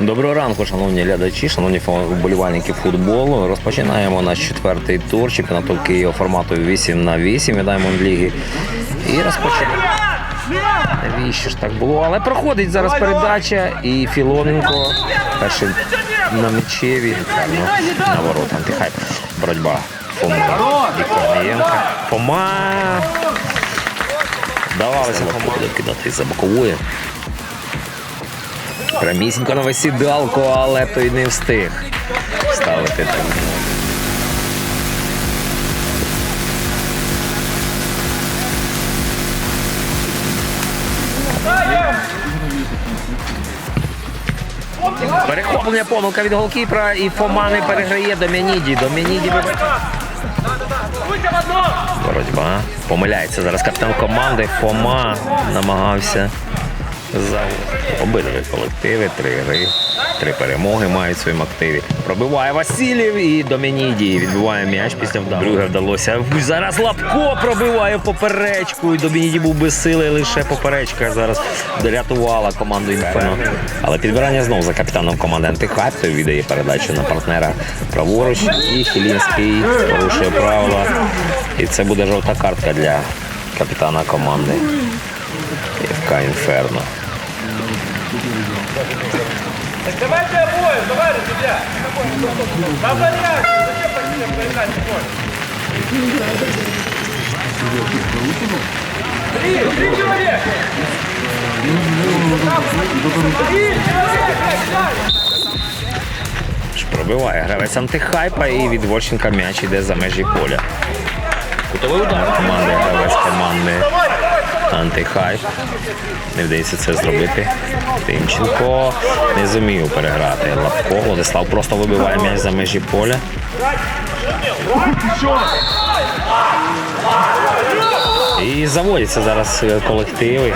Доброго ранку, шановні глядачі, шановні вболівальники футболу. Розпочинаємо наш четвертий тур чемпіонату Києва формату 8 на 8 від Diamond Ліги. І розпочинаємо. Навіщо ж так було? Але проходить зараз передача і Філоненко. Перший на м'ячеві. Ну, на воротах. Тихай. Боротьба. Фома Корнієнка. Фома. Давалося Фома буде кидати за бокової. Прямісінько на висідалку, але той не встиг ставити так. Перехоплення помилка від голкіпера і Фома не переграє Домініді. Домініді вибачає. Боротьба. Помиляється зараз капітан команди. Фома намагався за обидві колективи. Три гри, три перемоги мають в своєму активі. Пробиває Васильєв і Домініді відбиває м'яч після вдару. Друге вдалося. Зараз Лапко пробиває поперечку. І Домініді був без сили, лише поперечка зараз рятувала команду Інферно. Але підбирання знов за капітаном команди Антихайп. Той віддає передачу на партнера праворуч. І Хілінський порушує правила. І це буде жовта картка для капітана команди. ФК Інферно. Так давайте обои, давай, друзья. Там вариант. Зачем так всем проиграть Три, три. Три человека. Пробиває гравець антихайпа і від Вольченка м'яч іде за межі поля. Кутовий удар команди, гравець команди антихайп. Не вдається це зробити. Тимченко не зумів переграти. Лапко. Владислав просто вибиває м'яч за межі поля. І заводяться зараз е, колективи.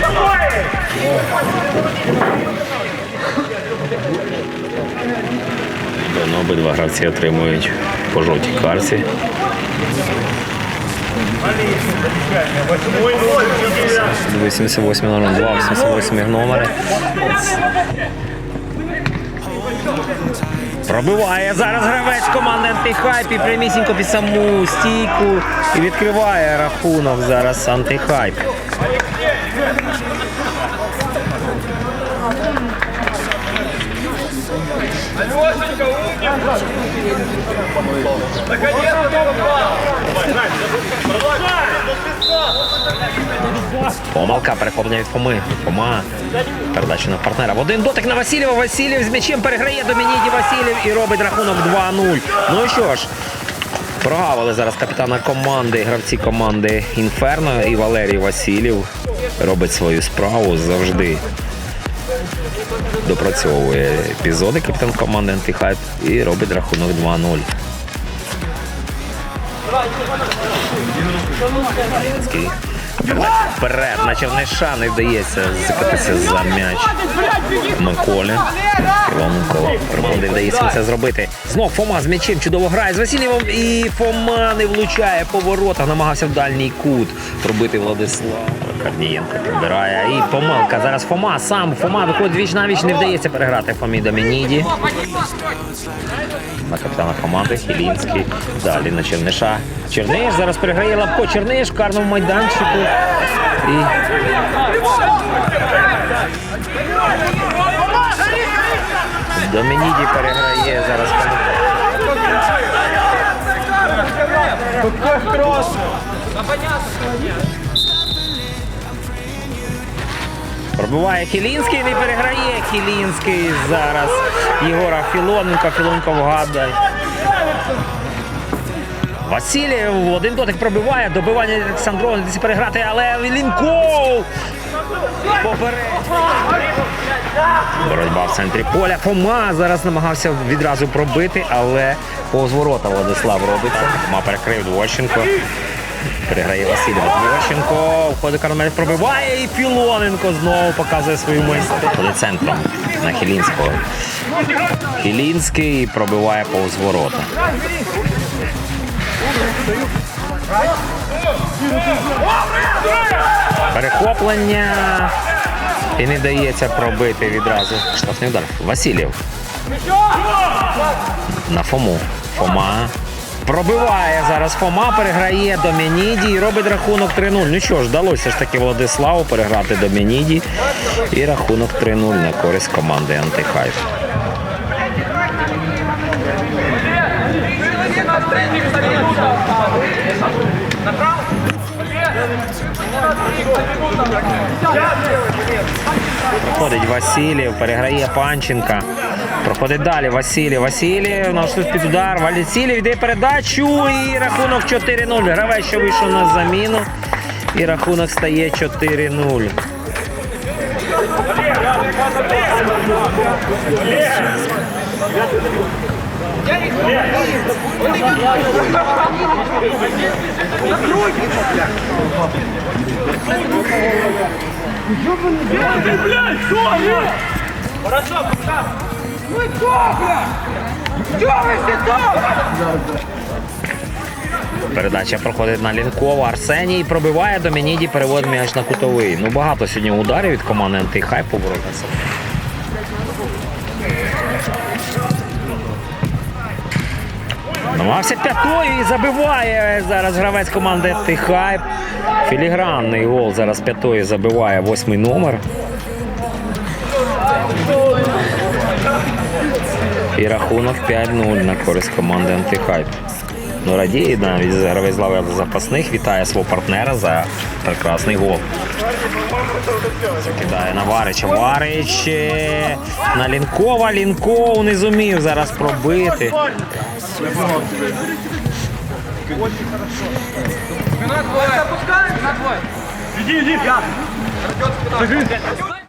Давно обидва гравці отримують по жовтій карці. Восьмой 88 номер 2, 88 номери. Пробиває зараз гравець команди антихайп і прямісінько під саму стійку і відкриває рахунок зараз антихайп. Алешенька, Помилка перехоплення від Фоми. Фома. Передача на партнера. Один дотик на Васильєва. Васильєв з м'ячем переграє Домініді Васильєв і робить рахунок 2-0. Ну і що ж, прогавили зараз капітана команди, гравці команди Інферно і Валерій Васильєв робить свою справу завжди. Допрацьовує епізоди капітан команди Антихайп і робить рахунок 2-0. Зеленський. Вперед на Черниша не вдається закатися за м'яч Миколі. Роман не вдається це зробити. Знов Фома з м'ячем чудово грає з Васильєвим і Фома не влучає по воротах, намагався в дальній кут пробити Владислав. Корнієнко підбирає. І помилка. Зараз Фома сам. Фома виходить віч на віч, не вдається переграти Фомі Домініді. На капітана команди Хілінський. Далі на Черниша. Черниш зараз переграє Лапко. Черниш в карному майданчику. І Домініді переграє зараз. Пробиває Хілінський, не переграє Хілінський зараз. Єгора Філоненко, Філоненко вгадає. Васильєв один дотик пробиває, добивання Олександрова, вдається переграти, але Лінков поперед. Боротьба в центрі поля. Фома зараз намагався відразу пробити, але повз ворота Владислав робиться. Фома перекрив Дворченко. Переграє Василь Дворченко. Входить Кармель, пробиває і Філоненко знову показує свою майстерність. Ходить центром на Хілінського. Хілінський пробиває повз ворота. Перехоплення. І не дається пробити відразу. Штрафний удар. Васильєв. На Фому. Фома. Пробиває зараз Фома, переграє Домініді і робить рахунок 3-0. Ну що ж, вдалося ж таки Владиславу переграти Домініді. І рахунок 3-0 на користь команди Антихайп. Проходить Васильєв, переграє Панченка. Проходить далі Васильєв. Васильєв наш під удар. Валіцілів йде передачу і рахунок 4-0. Гравець, що вийшов на заміну. І рахунок стає 4-0. Хорошо, Капитан. Передача проходить на Лінкова. Арсеній пробиває Домініді, переводить м'яч на кутовий. Ну багато сьогодні ударів від команди Антихайп по воротах. Намагався п'ятою і забиває зараз гравець команди Антихайп. Філігранний гол зараз п'ятою забиває восьмий номер. І рахунок 5-0 на користь команди Антихайп. Ну, радіє навіть гравець з лави запасних. Вітає свого партнера за прекрасний гол. Кидає на Варича. Варич е, на Лінкова. Лінков не зумів зараз пробити. Иди, иди.